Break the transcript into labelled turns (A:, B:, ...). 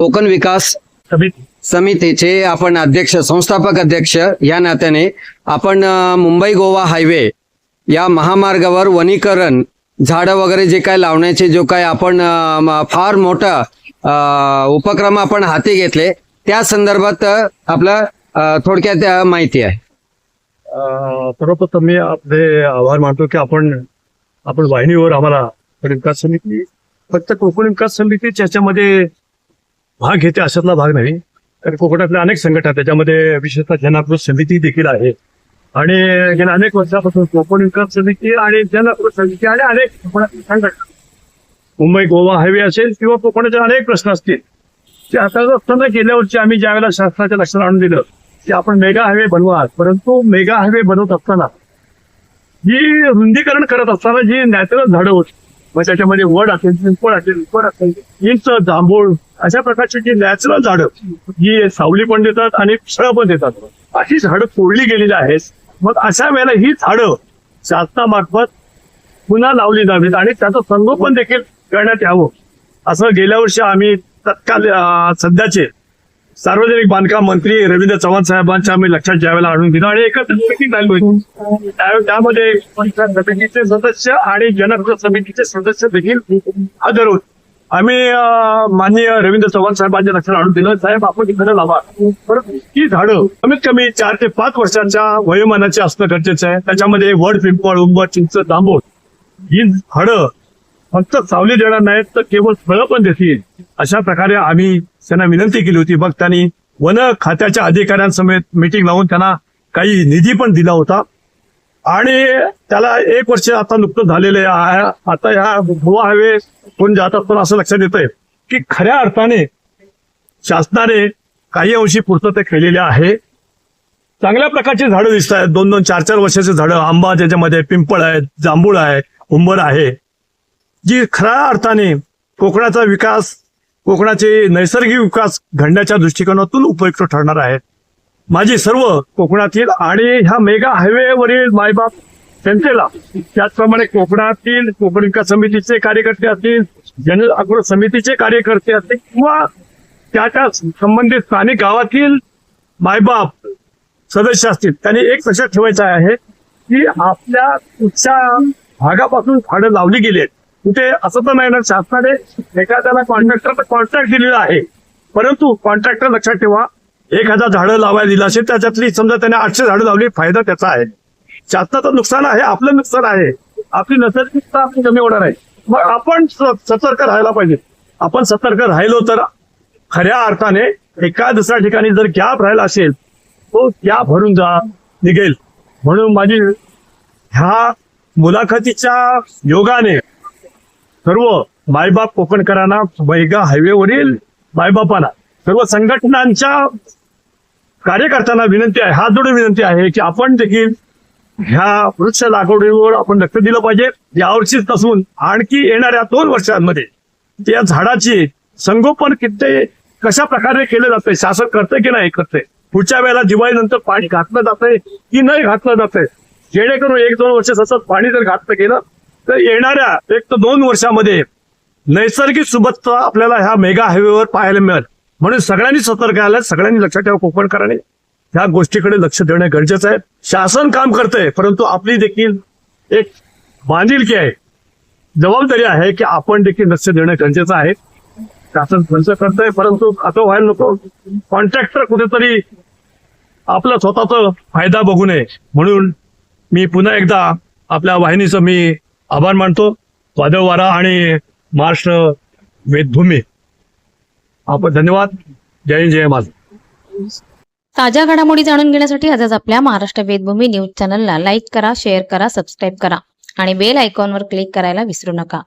A: कोकण विकास
B: समिती.
A: समितीचे आपण अध्यक्ष संस्थापक अध्यक्ष या नात्याने आपण मुंबई गोवा हायवे या महामार्गावर वनीकरण झाडं वगैरे जे काय लावण्याचे जो काय आपण फार मोठा उपक्रम आपण हाती घेतले त्या संदर्भात आपलं थोडक्यात माहिती आहे.
B: सर्वप्रथम मी आपले आभार मानतो की आपण आपण वाहिनीवर आम्हाला विकास समिती फक्त कोकण विकास समिती याच्यामध्ये भाग घेते अशातला भाग नाही. तर कोकणातल्या अनेक संघटना त्याच्यामध्ये विशेषतः जनाकृत समिती देखील आहे. आणि गेल्या अनेक वर्षापासून कोकण विकास समिती आणि जनाकृत समिती आणि अनेक कोकणातल्या संघटना मुंबई गोवा हायवे असेल किंवा कोकणाचे अनेक प्रश्न असतील ते आता असताना गेल्या वर्षी आम्ही ज्या वेळेला शासनाच्या लक्षात आणून दिलं की आपण मेगा हायवे बनवा परंतु मेगा हायवे बनवत असताना जी रुंदीकरण करत असताना जी नॅचरल झाडं होती मग त्याच्यामध्ये वड असेल पिंपळ असेल पिंपळ असेल इंच जांभूळ अशा प्रकारची जी नॅचरल झाडं जी सावली पण देतात आणि फळं पण देतात. अशी झाडं तोडली गेलेली आहेत. मग अशा वेळेला ही झाडं शासनामार्फत पुन्हा लावली जावीत आणि त्याचं संगोपन देखील करण्यात यावं. असं गेल्या वर्षी आम्ही तत्काल सध्याचे सार्वजनिक बांधकाम मंत्री रवींद्र चव्हाण साहेबांच्या आम्ही लक्षात ज्यावेळेला आणून दिलं आणि एकत्र मीटिंग झाली होती त्यामध्ये समितीचे सदस्य आणि जनकृत समितीचे सदस्य देखील हजर होते. आम्ही माननीय रवींद्र चव्हाण साहेबांच्या लक्षात आणून दिलं. साहेब आपण ही झाडं लावा. परंतु ही झाडं कमीत कमी चार ते पाच वर्षांच्या वयोमानाचे असणं गरजेचं आहे. त्याच्यामध्ये वड पिंपळ उंबर चिंच जांभूळ ही झाडं फक्त सावली देणार नाहीत तर केवळ फळं पण देतील. अशा प्रकारे आम्ही त्यांना विनंती केली होती. मग त्यांनी वन खात्याच्या अधिकाऱ्यांसमेत मिटिंग लावून त्यांना काही निधी पण दिला होता. आणि त्याला एक वर्ष आता नुकतं झालेलं आहे. आता ह्या गोवा हायवे कोण जात असताना असं लक्षात येतंय की खऱ्या अर्थाने शासनाने काही अंशी पूर्तता केलेली आहे. चांगल्या प्रकारची झाडं दिसत आहेत दोन दोन चार चार वर्षाची झाडं आंबा ज्याच्यामध्ये पिंपळ आहेत जांभूळ आहे उंबर आहे. जी खऱ्या अर्थाने कोकणाचा विकास कोकणाचे नैसर्गिक विकास घडण्याच्या दृष्टिकोनातून उपयुक्त ठरणार आहे. माझी सर्व कोकणातील आणि ह्या मेगा हायवेवरील मायबाप जनतेला त्याचप्रमाणे कोकणातील कोकण विकास समितीचे कार्यकर्ते असतील जन आक्रोश समितीचे कार्यकर्ते असतील किंवा त्या त्या संबंधित स्थानिक गावातील मायबाप सदस्य असतील त्यांनी एक लक्षात ठेवायचं आहे की आपल्या कुठच्या भागापासून झाडं लावली गेली आहेत. कुठे असं तर नाही ना शासनाने एखाद्याला कॉन्ट्रॅक्टर कॉन्ट्रॅक्ट दिलेला आहे. परंतु कॉन्ट्रॅक्टर लक्षात ठेवा एक हजार झाडं लावायला दिलं असेल त्याच्यातली समजा त्याने आठशे झाडं लावली फायदा त्याचा आहे. शासनाचं नुकसान आहे आपलं नुकसान आहे. आपली नैसर्गिकता आपली कमी होणार आहे. मग आपण सतर्क राहायला पाहिजे. आपण सतर्क राहिलो तर खऱ्या अर्थाने एका दुसऱ्या ठिकाणी जर गॅप राहिला असेल तो गॅप भरून जा निघेल. म्हणून माझी ह्या मुलाखतीच्या योगाने सर्व मायबाप कोकणकरांना बैगा हायवेवरील मायबापाला सर्व संघटनांच्या कार्यकर्त्यांना विनंती आहे हात जोडून विनंती आहे की आपण देखील ह्या वृक्ष लागवडीवर आपण लक्ष दिलं पाहिजे. यावर्षीच नसून आणखी येणाऱ्या दोन वर्षांमध्ये त्या झाडाची संगोपन किती कशा प्रकारे केलं जाते शासन करतंय की नाही करतंय पुढच्या वेळेला दिवाळीनंतर पाणी घातलं जातंय की नाही घातलं जातंय? जेणेकरून एक दोन वर्ष सतत पाणी जर घातलं गेलं तर येणाऱ्या एक तर दोन वर्षामध्ये नैसर्गिक सुबत्ता आपल्याला ह्या मेगा हायवेवर पाहायला मिळेल. म्हणून सगळ्यांनी सतर्क आलं सगळ्यांनी लक्षात ठेवा कोकणकरांनी ह्या गोष्टीकडे लक्ष देणं गरजेचं आहे. शासन काम करतंय परंतु आपली देखील एक बांधिलकी आहे जबाबदारी आहे की आपण देखील लक्ष देणं गरजेचं आहे. शासन खर्च करतंय परंतु आता व्हायला नको. कॉन्ट्रॅक्टर कुठेतरी आपला स्वतःचा फायदा बघू नये. म्हणून मी पुन्हा एकदा आपल्या वाहिनीचं मी आभार मानतो. वादळ वारा आणि महाराष्ट्र वेदभूमी आपण धन्यवाद. जय जय माझा
C: ताज्या घडामोडी जाणून घेण्यासाठी आजच आपल्या महाराष्ट्र वेदभूमी न्यूज चॅनलला लाईक करा शेअर करा सबस्क्राईब करा आणि बेल आयकॉनवर क्लिक करायला विसरू नका.